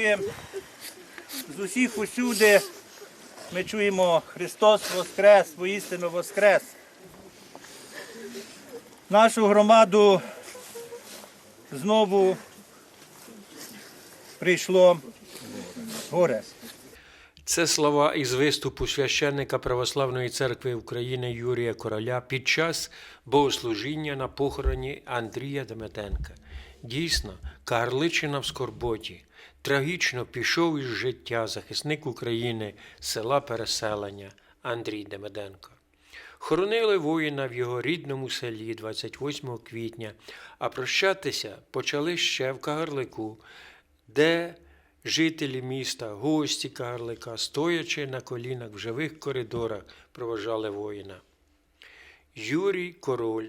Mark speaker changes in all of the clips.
Speaker 1: звідси, з усіх усюди ми чуємо Христос Воскрес, воістину Воскрес. Нашу громаду знову прийшло горе.
Speaker 2: Це слова із виступу священника Православної церкви України Юрія Короля під час богослужіння на похороні Андрія Деметенка. Дійсно, Карличина в Скорботі трагічно пішов із життя захисник України села Переселення Андрій Демеденко. Хоронили воїна в його рідному селі 28 квітня, а прощатися почали ще в Кагарлику, де жителі міста, гості Кагарлика, стоячи на колінах в живих коридорах, проважали воїна. Юрій Король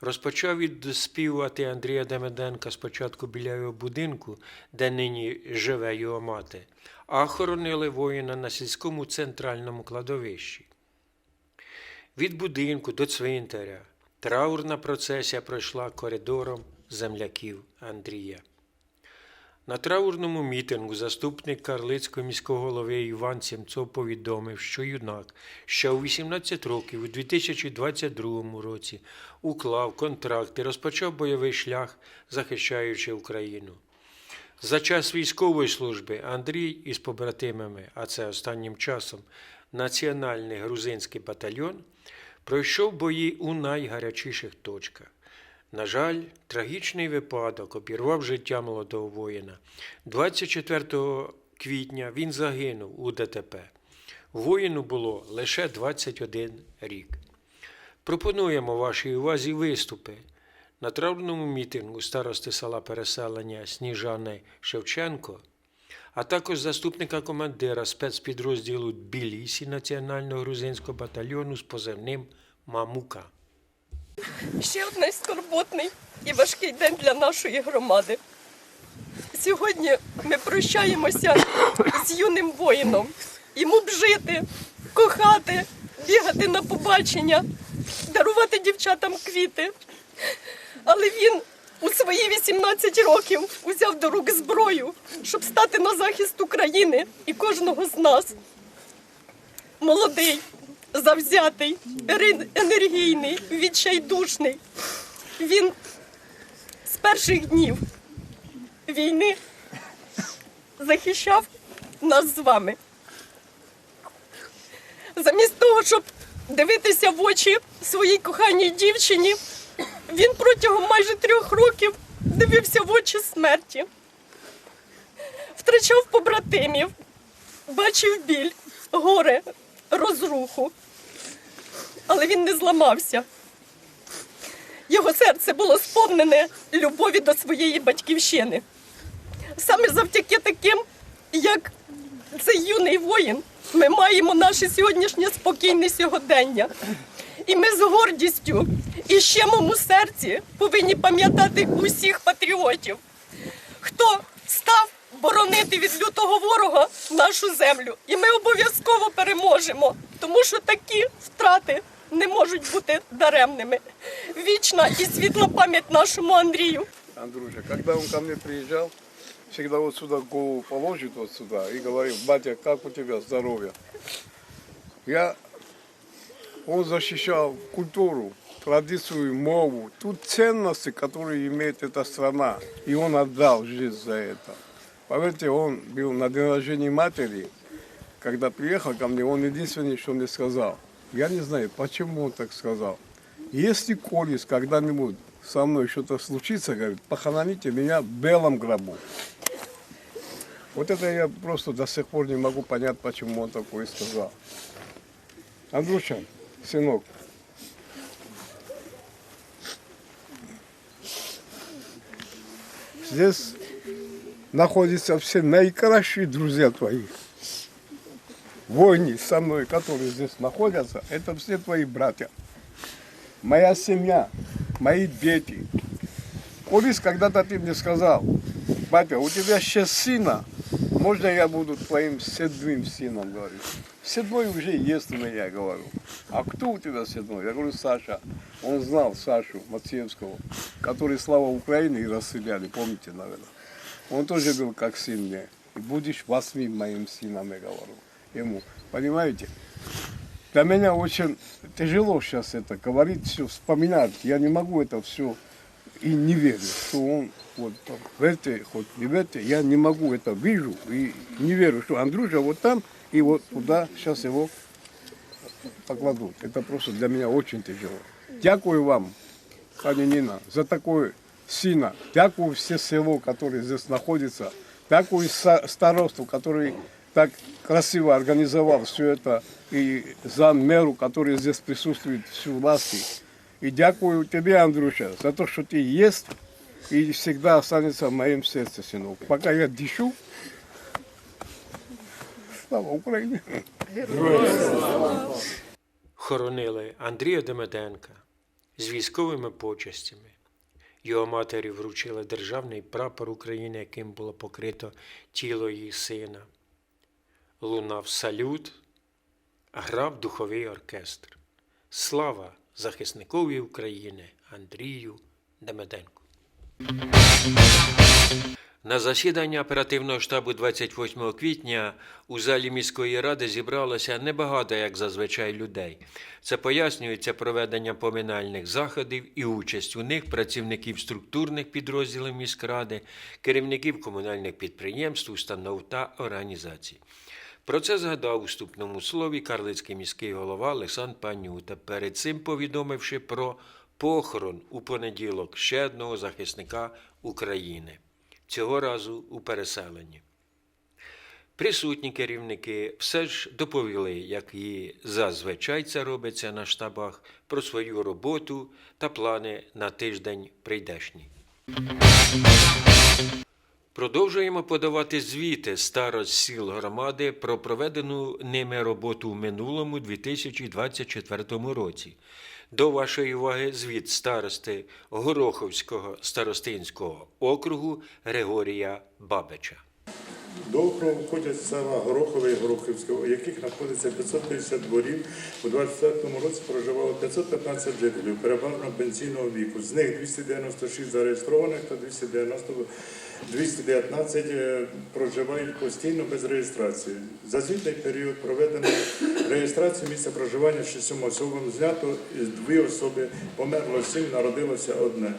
Speaker 2: розпочав відспівувати Андрія Демеденка спочатку біля його будинку, де нині живе його мати, а хоронили воїна на сільському центральному кладовищі. Від будинку до цвинтаря траурна процесія пройшла коридором земляків Андрія. На траурному мітингу заступник Карлицького міського голови Іван Сімцов повідомив, що юнак ще у 18 років у 2022 році уклав контракт і розпочав бойовий шлях, захищаючи Україну. За час військової служби Андрій із побратимами, а це останнім часом Національний грузинський батальйон, пройшов бої у найгарячіших точках. На жаль, трагічний випадок обірвав життя молодого воїна. 24 квітня він загинув у ДТП. Воїну було лише 21 рік. Пропонуємо вашій увазі виступи на травному мітингу старости села переселення Сніжани Шевченко, а також заступника командира спецпідрозділу Білісі Національного грузинського батальйону з позивним Мамука.
Speaker 3: Ще один скорботний і важкий день для нашої громади. Сьогодні ми прощаємося з юним воїном. Йому б жити, кохати, бігати на побачення, дарувати дівчатам квіти. Але він у свої 18 років узяв до рук зброю, щоб стати на захист України і кожного з нас. Молодий, завзятий, енергійний, відчайдушний. Він з перших днів війни захищав нас з вами. Замість того, щоб дивитися в очі своїй коханій дівчині, він протягом майже трьох років дивився в очі смерті, втрачав побратимів, бачив біль, горе, розруху. Але він не зламався. Його серце було сповнене любові до своєї батьківщини. Саме завдяки таким, як цей юний воїн, ми маємо наше сьогоднішнє спокійне сьогодення. І ми з гордістю і щемом у серці повинні пам'ятати усіх патріотів, хто став боронити від лютого ворога нашу землю. І ми обов'язково переможемо, тому що такі втрати не можуть бути даремними. Вічна і світла пам'ять нашому Андрію.
Speaker 4: Андрюша, когда он ко мне приезжал, всегда вот сюда голову положит вот сюда и говорил, батя, как у тебя здоровье? Я, он защищал культуру, традицию, мову, тут ценности, которые имеет эта страна, и он отдал жизнь за это. Поверьте, он был на день рождения матери, когда приехал ко мне, он единственное, что мне сказал. Я не знаю, почему он так сказал. Если Колес когда-нибудь со мной что-то случится, говорит, похороните меня в белом гробу. Вот это я просто до сих пор не могу понять, почему он такое сказал. Андрюша, сынок, здесь находятся все наикращие друзья твои. Войны со мной, которые здесь находятся, это все твои братья. Моя семья, мои дети. Колись когда-то ты мне сказал, батя, у тебя сейчас сына, можно я буду твоим седьмым сыном, говорю. Седьмой уже есть у меня, говорю. А кто у тебя седьмой? Я говорю, Саша. Он знал Сашу Мациевского, который слава Украины и расстреляли, помните, наверное. Он тоже был как сын мне. будешь восьми моим сыном, я говорю ему. Понимаете? Для меня очень тяжело сейчас это говорить, все вспоминать. Я не могу это все и не верю, что он вот в это, хоть не в это, я не могу это вижу и не верю, что Андрюша вот там и вот туда сейчас его покладут. Это просто для меня очень тяжело. Дякую вам, пані Ніна, за такое сына. Дякую все село, которое здесь находится. Дякую са- старосту, который так красиво организовал все это. И зам мэру, который здесь присутствует, всю власти. И дякую тебе, Андрюша, за то, что ты есть и всегда останется в моем сердце, сынок. Пока я дышу, слава Украине.
Speaker 2: Хоронили Андрія Демеденка з військовими почестями. Його матері вручили державний прапор України, яким було покрито тіло її сина. Лунав салют, грав духовий оркестр. Слава захисникові України Андрію Демеденку. На засідання оперативного штабу 28 квітня у залі міської ради зібралося небагато, як зазвичай, людей. Це пояснюється проведенням поминальних заходів і участь у них працівників структурних підрозділів міськради, керівників комунальних підприємств, установ та організацій. Про це згадав у вступному слові карлицький міський голова Олександр Панюта, перед цим повідомивши про похорон у понеділок ще одного захисника України, цього разу у переселенні. Присутні керівники все ж доповіли, як і зазвичай це робиться на штабах, про свою роботу та плани на тиждень прийдешній. Продовжуємо подавати звіти старост сіл громади про проведену ними роботу в минулому 2024 році. До вашої уваги звіт старости Гороховського старостинського округу Григорія Бабича.
Speaker 5: До округу входять села Горохове і Горохівське, у яких знаходиться 550 дворів. У 24 році проживало 515 жителів переважно пенсійного віку. З них 296 зареєстрованих та 290, 219 е, проживають постійно без реєстрації. За звітний період проведено реєстрацію місця проживання шістьом особам, знято дві особи, померло сім, народилося одне.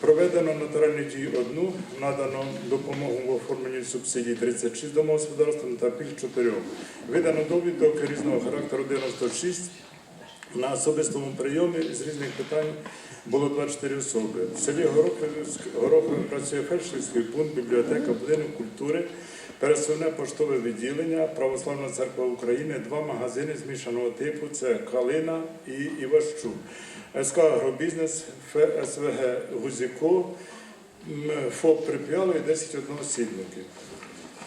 Speaker 5: Проведено нотаральні дії одну, надано допомогу в оформленні субсидій 36 домогосподарствам та пільг 4. Видано довідок різного характеру 96. На особистому прийомі з різних питань було 24 особи. В селі Горохове працює фельдшерський пункт, бібліотека, будинок культури, пересувне поштове відділення, Православна церква України, два магазини змішаного типу це Калина і Іващук. СК «Агробізнес», ФСВГ «Гузіко», ФОП «Прип'яло» і 10 одноосібників.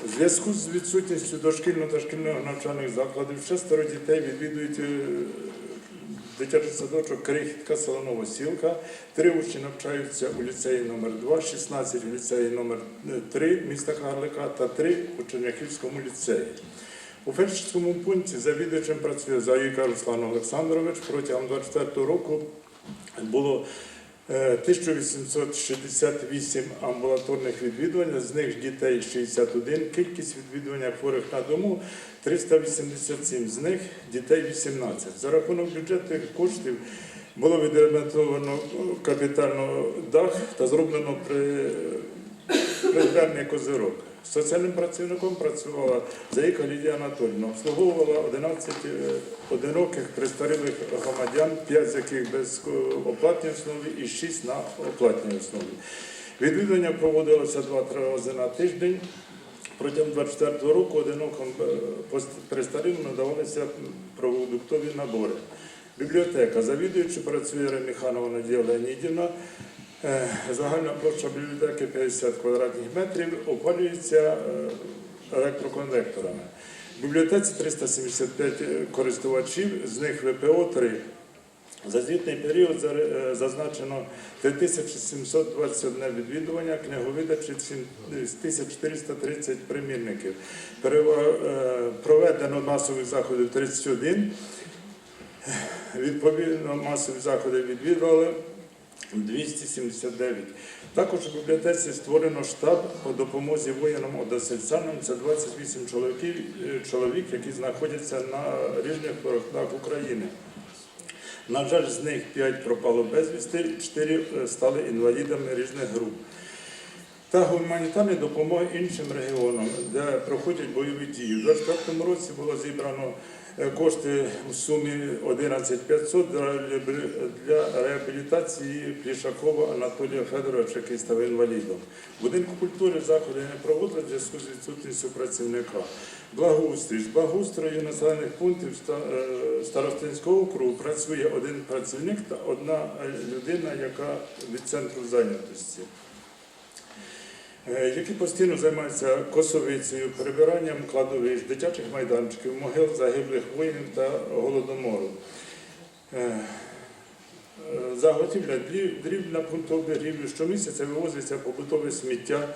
Speaker 5: У зв'язку з відсутністю дошкільного та шкільного навчальних закладів шестеро дітей відвідують е, дитячий садочок Крихітка, Солонова Новосілка. Три учні навчаються у ліцеї номер 2 16 у ліцеї номер 3 міста Карлика та 3 у Черняхівському ліцеї. У фельдшерському пункті завідувачем працює Заїка Руслан Олександрович. Протягом 24 року було е, 1868 амбулаторних відвідувань, з них дітей 61, кількість відвідування хворих на дому 387, з них дітей 18. За рахунок бюджетних коштів було відремонтовано капітально дах та зроблено при придверний козирок. Соціальним працівником працювала Заїка Лідія Анатольовна, обслуговувала 11 е, одиноких престарілих громадян, 5 з яких без е, оплатній основі і 6 на оплатній основі. Відвідування проводилося 2-3 рази на тиждень. Протягом 24 року одиноким е, престарілим надавалися продуктові набори. Бібліотека. Завідуючи працює Реміханова Надія Леонідівна. Е, Загальна площа бібліотеки 50 квадратних метрів опалюється е, електроконвекторами. В бібліотеці 375 користувачів, з них ВПО 3. За звітний період е, зазначено 3721 відвідування, книговидачі 1430 примірників. Е, Проведено масових заходів 31. Відповідно, масові заходи відвідували 279. Також у бібліотеці створено штаб по допомозі воїнам односельцянам. Це 28 чоловіків, е, чоловік, які знаходяться на різних фронтах України. На жаль, з них 5 пропало безвісти, 4 стали інвалідами різних груп. Та гуманітарні допомоги іншим регіонам, де проходять бойові дії. У 2024 році було зібрано е, кошти в сумі 11 500 для реабілітації Плішакова Анатолія Федоровича, який став інвалідом. Будинку культури заходи не проводили в зв'язку з відсутністю працівника. Благоустрій. З благоустрою населених пунктів е, Старостинського округу працює один працівник та одна е, людина, яка від центру зайнятості. Е, які постійно займаються косовицею, перебиранням кладовищ, дитячих майданчиків, могил загиблих воїнів та голодомору. Е, е, Заготівля дрів на на пунктові щомісяця вивозиться побутове сміття.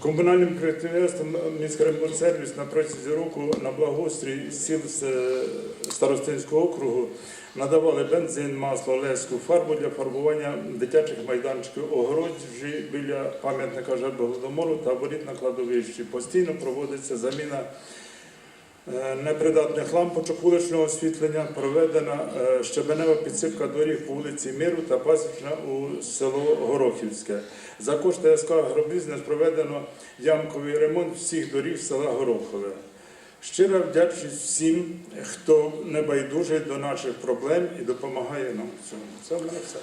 Speaker 5: Комунальним підприємством міськремонтсервіс на протязі року на благоустрій сіл Старостинського округу надавали бензин, масло, леску, фарбу для фарбування дитячих майданчиків, огороджі біля пам'ятника жертв Голодомору та воріт на кладовищі. Постійно проводиться заміна непридатних лампочок вуличного освітлення, проведена е, щебенева підсипка доріг по вулиці Миру та пасічна у село Горохівське. За кошти СК «Агробізнес» проведено ямковий ремонт всіх доріг села Горохове. Щира вдячність всім, хто не байдужий до наших проблем і допомагає нам в цьому. Це в все.